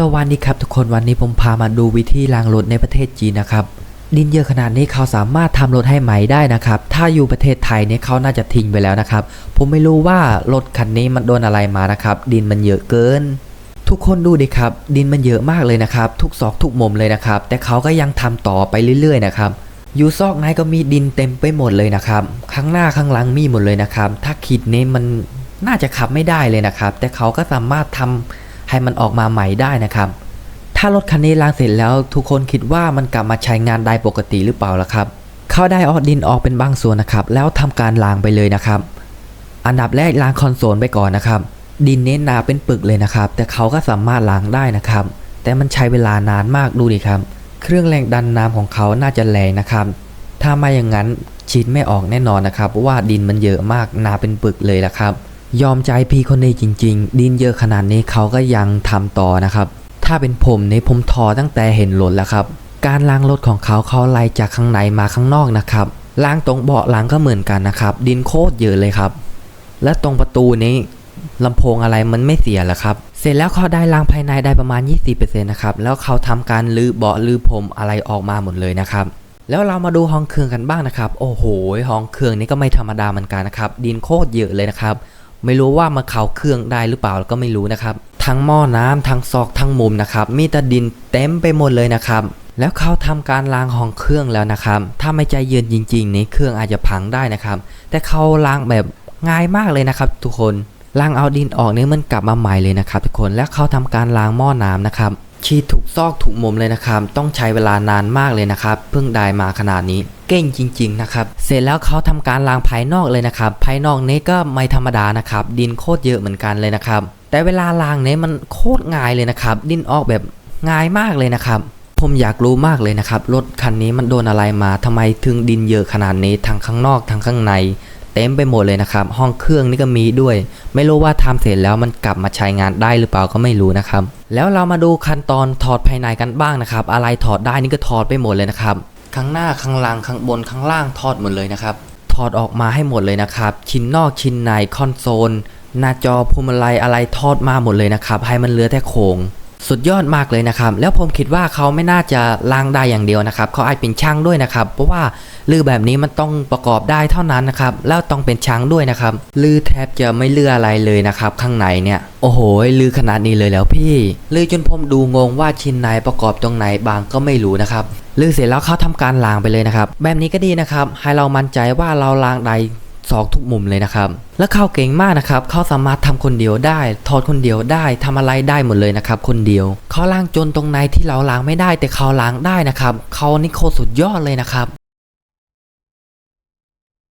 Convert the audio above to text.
สวัสดีครับทุกคนวันนี้ผมพามาดูวิธีล้างรถในประเทศจีนนะครับ ดินเยอะขนาดนี้เขาสามารถทำรถให้ใหม่ได้นะครับ ถ้าอยู่ประเทศไทยเนี่ยเขาน่าจะทิ้งไปแล้วนะครับ ผมไม่รู้ว่ารถคันนี้มันโดนอะไรมานะครับ ดินมันเยอะเกิน ทุกคนดูดิครับ ดินมันเยอะมากเลยนะครับ ทุกซอกทุกมุมเลยนะครับ แต่เขาก็ยังทำต่อไปเรื่อยๆนะครับอยู่ซอกไหนก็มีดินเต็มไปหมดเลยนะครับ ข้างหน้าข้างหลังมีหมดเลยนะครับ ถ้าขีดนี้มันน่าจะขับไม่ได้เลยนะครับ แต่เขาก็สามารถทำ ให้มันออกมาใหม่ได้นะครับ ถ้ารถคันนี้ล้างเสร็จแล้วทุกคนคิดว่ามันกลับมาใช้งานได้ปกติหรือเปล่าล่ะครับ เขาได้ออกดินออกเป็นบางส่วนนะครับ แล้วทำการล้างไปเลยนะครับ อันดับแรกล้างคอนโซลไปก่อนนะครับ ดินเน้นหนาเป็นปึกเลยนะครับ แต่เขาก็สามารถล้างได้นะครับ แต่มันใช้เวลานานมากดูดิครับ เครื่องแรงดันน้ำของเขาน่าจะแรงนะครับ ถ้าไม่อย่างนั้นฉีดไม่ออกแน่นอนนะครับเพราะว่าดินมันเยอะมากหนาเป็นปึกเลยละครับ ยอมใจพี่คนนี้จริง ๆ ดินเยอะขนาดนี้เขาก็ยังทำต่อนะครับ ถ้าเป็นผมในยผมทอตั้งแต่เห็นรถแล้วครับ การล้างรถของเขาเขาไล่จากข้างในมาข้างนอกนะครับล้างตรงเบาะหลังก็เหมือนกันนะครับ ดินโคตรเยอะเลยครับ และตรงประตูนี้ลำโพงอะไรมันไม่เสียแล้วครับ เสร็จแล้วเขาได้ล้างภายในได้ประมาณ 20%นะครับ แล้วเขาทำการลื้อเบาะลื้อผมอะไรออกมาหมดเลยนะครับ แล้วเรามาดูห้องเครื่องกันบ้างนะครับ โอ้โห ห้องเครื่องนี้ก็ไม่ธรรมดาเหมือนกันนะครับ ดินโคตรเยอะเลยนะครับ ไม่รู้ว่ามาเข้าเครื่องได้หรือเปล่าก็ไม่รู้นะครับ ทั้งหม้อน้ำทั้งซอกทั้งมุมนะครับมีแต่ดินเต็มไปหมดเลยนะครับแล้วเขาทำการล้างห้องเครื่องแล้วนะครับ ถ้าไม่ใจเย็นจริงๆนี่เครื่องอาจจะพังได้นะครับ แต่เขาล้างแบบง่ายมากเลยนะครับ ทุกคนล้างเอาดินออกเนี่ยมันกลับมาใหม่เลยนะครับ ทุกคนแล้วเขาทำการล้างหม้อน้ำนะครับฉีดถูกซอกถูกมุมเลยนะครับ ต้องใช้เวลานานมากเลยนะครับ เพิ่งได้มาขนาดนี้ เก่งจริง ๆ นะครับ เสร็จแล้วเขาทำการล้างภายนอกเลยนะครับ ภายนอกนี้ก็ไม่ธรรมดานะครับ ดินโคตรเยอะเหมือนกันเลยนะครับ แต่เวลาล้างเนี่ยมันโคตรง่ายเลยนะครับ ดินออกแบบง่ายมากเลยนะครับ ผมอยากรู้มากเลยนะครับ รถคันนี้มันโดนอะไรมาทำไมถึงดินเยอะขนาดนี้ทั้งข้างนอกทั้งข้างใน เต็มไปหมดเลยนะครับ ห้องเครื่องนี่ก็มีด้วย ไม่รู้ว่าทำเสร็จแล้วมันกลับมาใช้งานได้หรือเปล่าก็ไม่รู้นะครับ แล้วเรามาดูขั้นตอนถอดภายในกันบ้างนะครับ อะไรถอดได้นี่ก็ถอดไปหมดเลยนะครับ ข้างหน้าข้างหลังข้างบนข้างล่างถอดหมดเลยนะครับ ถอดออกมาให้หมดเลยนะครับ ชิ้นนอกชิ้นในคอนโซล หน้าจอพวงมาลัยอะไรทอดมาหมดเลยนะครับ ให้มันเหลือแต่โครงสุดยอดมากเลยนะครับ แล้วผมคิดว่าเขาไม่น่าจะล้างได้อย่างเดียวนะครับ เขาอาจเป็นช่างด้วยนะครับ เพราะว่าลือแบบนี้มันต้องประกอบได้เท่านั้นนะครับ แล้วต้องเป็นช่างด้วยนะครับ ลือแทบจะไม่เลืออะไรเลยนะครับ ข้างในเนี่ย โอ้โห ลือขนาดนี้เลยแล้วพี่ ลือจนผมดูงงว่าชิ้นไหนประกอบตรงไหนบางก็ไม่รู้นะครับ ลือเสร็จแล้วเขาทำการล้างไปเลยนะครับ แบบนี้ก็ดีนะครับ ให้เรามั่นใจว่าเราล้างใดสองทุกมุมเลยนะครับ และเขาเก่งมากนะครับเขาสามารถทำคนเดียวได้ ถอดคนเดียวได้ทำอะไรได้หมดเลยนะครับ คนเดียวเขาล้างจนตรงไหนที่เราล้างไม่ได้ แต่เขาล้างได้นะครับเขานี่โคตรสุดยอดเลยนะครับ